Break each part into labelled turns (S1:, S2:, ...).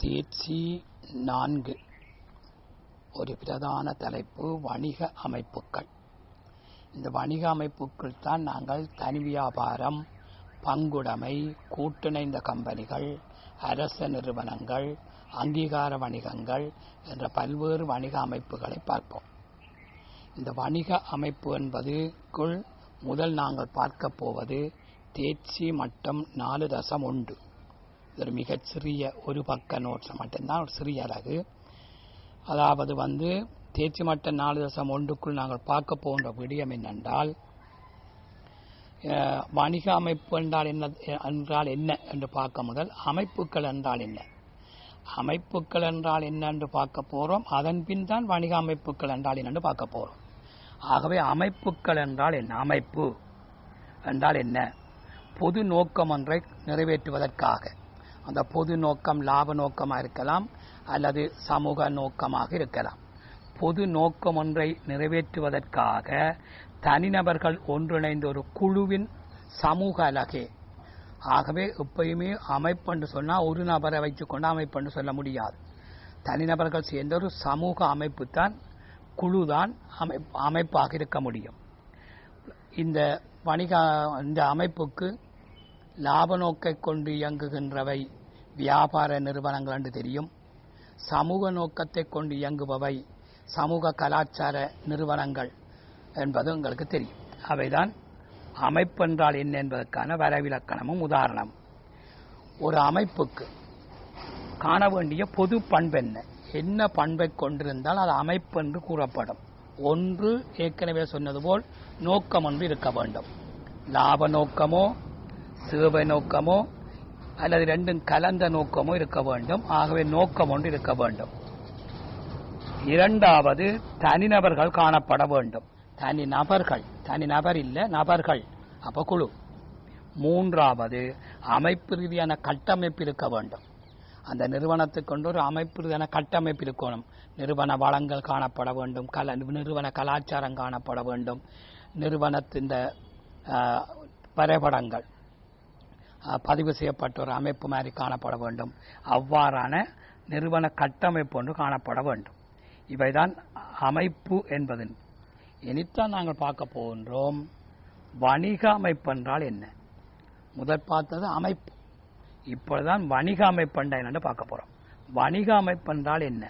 S1: தேர்ச்சி நான்கு. ஒரு பிரதான தலைப்பு வணிக அமைப்புகள். இந்த வணிக அமைப்புக்குள் தான் நாங்கள் தனி வியாபாரம் பங்குடைமை கூட்டிணைந்த கம்பெனிகள் அரச நிறுவனங்கள் அங்கீகார வணிகங்கள் என்ற பல்வேறு வணிக அமைப்புகளை பார்ப்போம். இந்த வணிக அமைப்பு என்பதுக்குள் முதல் நாங்கள் பார்க்க போவது தேர்ச்சி மட்டம் நாலு தசம் உண்டு ஒரு மிகச் சிறிய ஒரு பக்க நோட்ஸ் மட்டும்தான் ஒரு சிறிய அழகு அதாவது வந்து தேர்ச்சி மட்ட நாலு தசம் ஒன்றுக்குள் நாங்கள் பார்க்க போகின்ற விடயம் என்னென்றால் வணிக அமைப்பு என்றால் என்ன என்றால் என்ன என்று பார்க்க முதல் அமைப்புகள் என்றால் என்ன? அமைப்புகள் என்றால் என்ன என்று பார்க்க போகிறோம் அதன் பின் தான் வணிக அமைப்புகள் என்றால் என்னென்று பார்க்க போகிறோம் ஆகவே அமைப்புகள் என்றால் என்ன? அமைப்பு என்றால் என்ன? பொது நோக்கம் ஒன்றை நிறைவேற்றுவதற்காக. அந்த பொது நோக்கம் லாப நோக்கமாக இருக்கலாம் அல்லது சமூக நோக்கமாக இருக்கலாம். பொது நோக்கம் ஒன்றை நிறைவேற்றுவதற்காக தனிநபர்கள் ஒன்றிணைந்த ஒரு குழுவின் சமூக அலகே. ஆகவே எப்பயுமே அமைப்புன்னு சொன்னால் ஒரு நபரை வைத்துக்கொண்டு அமைப்புன்னு சொல்ல முடியாது. தனிநபர்கள் சேர்ந்த ஒரு சமூக அமைப்பு தான் குழு தான் அமைப்பாக இருக்க முடியும். இந்த வணிக இந்த அமைப்புக்கு லாப நோக்கை கொண்டு இயங்குகின்றவை வியாபார நிறுவனங்கள் என்று தெரியும். சமூக நோக்கத்தை கொண்டு இயங்குபவை சமூக கலாச்சார நிறுவனங்கள் என்பது உங்களுக்கு தெரியும். அவைதான் அமைப்பு என்றால் என்ன என்பதற்கான வரைவிலக்கணமும் உதாரணம் ஒரு அமைப்புக்கு காண வேண்டிய பொது பண்பு என்ன? என்ன பண்பை கொண்டிருந்தால் அது அமைப்பு என்று கூறப்படும். ஒன்று ஏற்கனவே சொன்னது போல் நோக்கம் ஒன்று இருக்க வேண்டும். லாப நோக்கமோ சேவை நோக்கமோ அல்லது ரெண்டும் கலந்த நோக்கமோ இருக்க வேண்டும். ஆகவே நோக்கம் ஒன்று இருக்க வேண்டும். இரண்டாவது தனிநபர்கள் காணப்பட வேண்டும். தனி நபர்கள் தனி நபர் இல்லை நபர்கள். அப்ப குழு. மூன்றாவது அமைப்பு ரீதியான கட்டமைப்பு இருக்க வேண்டும். அந்த நிறுவனத்துக்கு கொண்டு ஒரு அமைப்பு ரீதியான கட்டமைப்பு இருக்கணும். நிறுவன வளங்கள் காணப்பட வேண்டும். கல நிறுவன கலாச்சாரம் காணப்பட வேண்டும். நிறுவனத்தின் ஆஹ், வரைபடங்கள். பதிவு செய்யப்பட்ட ஒரு அமைப்பு மாதிரி காணப்பட வேண்டும். அவ்வாறான நிறுவன கட்டமைப்பு ஒன்று காணப்பட வேண்டும். இவைதான் அமைப்பு என்பது இனித்தான் நாங்கள் பார்க்க போகின்றோம். வணிக அமைப்பு என்றால் என்ன? முதல் பார்த்தது அமைப்பு. இப்பொழுதுதான் வணிக அமைப்பு என்றால் பார்க்க போகிறோம் வணிக அமைப்பு என்றால் என்ன?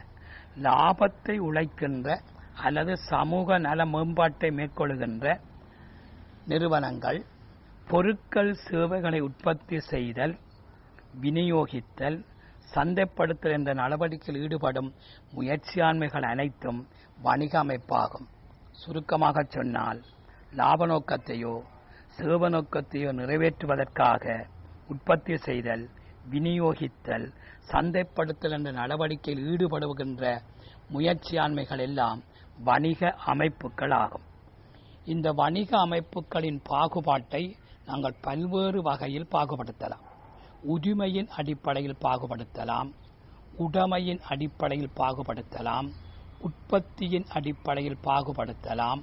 S1: லாபத்தை உழைக்கின்ற அல்லது சமூக நல மேம்பாட்டை மேற்கொள்கின்ற நிறுவனங்கள் பொருட்கள் சேவைகளை உற்பத்தி செய்தல் விநியோகித்தல் சந்தைப்படுத்தல் என்ற நடவடிக்கையில் ஈடுபடும் முயற்சியாண்மைகள் அனைத்தும் வணிக அமைப்பாகும். சுருக்கமாக சொன்னால் லாப நோக்கத்தையோ சேவ நோக்கத்தையோ நிறைவேற்றுவதற்காக உற்பத்தி செய்தல் விநியோகித்தல் சந்தைப்படுத்தல் என்ற நடவடிக்கையில் ஈடுபடுகின்ற முயற்சியாண்மைகள் எல்லாம் வணிக அமைப்புகள் ஆகும் இந்த வணிக அமைப்புகளின் பாகுபாட்டை நாங்கள் பல்வேறு வகையில் பாகுபடுத்தலாம். உரிமையின் அடிப்படையில் பாகுபடுத்தலாம். உடைமையின் அடிப்படையில் பாகுபடுத்தலாம். உற்பத்தியின் அடிப்படையில் பாகுபடுத்தலாம்.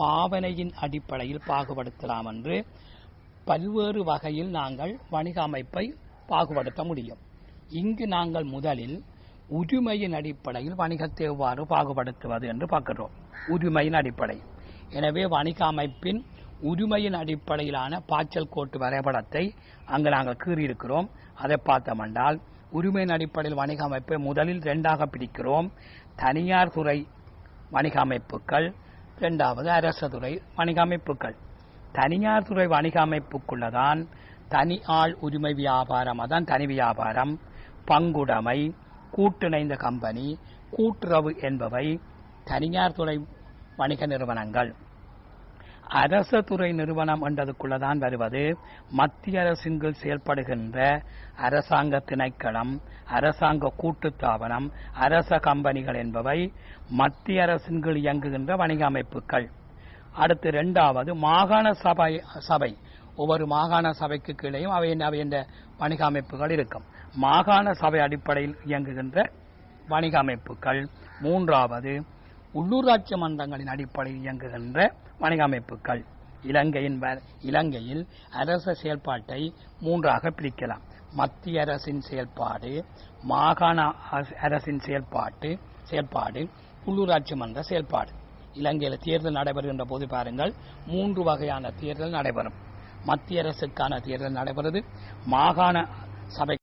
S1: பாவனையின் அடிப்படையில் பாகுபடுத்தலாம் என்று பல்வேறு வகையில் நாங்கள் வணிக அமைப்பை பாகுபடுத்த முடியும். இங்கு நாங்கள் முதலில் உரிமையின் அடிப்படையில் வணிகத்தை எவ்வாறு பாகுபடுத்துவது என்று பார்க்கிறோம். உரிமையின் அடிப்படை. எனவே வணிக அமைப்பின் உரிமையின் அடிப்படையிலான பாய்ச்சல் கோட்டு வரைபடத்தை அங்கு நாங்கள் கீறியிருக்கிறோம். அதை பார்த்தோமென்றால் உரிமையின் அடிப்படையில் வணிக அமைப்பை முதலில் இரண்டாக பிரிக்கிறோம். தனியார் துறை வணிக அமைப்புகள் இரண்டாவது அரசு துறை வணிக அமைப்புகள். தனியார் துறை வணிக அமைப்புக்குள்ளதான் தனி ஆள் உரிமை வியாபாரம் அதான் தனி வியாபாரம். பங்குடைமை கூட்டிணைந்த கம்பெனி கூட்டுறவு என்பவை தனியார் துறை வணிக நிறுவனங்கள். அரச துறை நிறுவனம் என்றதுக்குள்ளதான் வருவது. மத்திய அரசின் கீழ் செயல்படுகின்ற அரசாங்க திணைக்களம் அரசாங்க கூட்டுத்தாபனம் அரச கம்பெனிகள் என்பவை மத்திய அரசின் கீழ் இயங்குகின்ற வணிக அமைப்புகள். அடுத்து இரண்டாவது மாகாண சபை சபை. ஒவ்வொரு மாகாண சபைக்கு கீழேயும் அவை அவை என்ற வணிக அமைப்புகள் இருக்கும். மாகாண சபை அடிப்படையில் இயங்குகின்ற வணிக அமைப்புகள். மூன்றாவது உள்ளூராட்சி மன்றங்களின் அடிப்படையில் இயங்குகின்ற வணிக அமைப்புகள் இலங்கையின் வ- இலங்கையில் அரச செயல்பாட்டை மூன்றாக பிரிக்கலாம். மத்திய அரசின் செயல்பாடு மாகாண அரசின் செயல்பாட்டு செயல்பாடு உள்ளூராட்சி மன்ற செயல்பாடு. இலங்கையில் தேர்தல் நடைபெறுகின்ற போது பாருங்கள் மூன்று வகையான தேர்தல் நடைபெறும். மத்திய அரசுக்கான தேர்தல் நடைபெறுது மாகாண சபை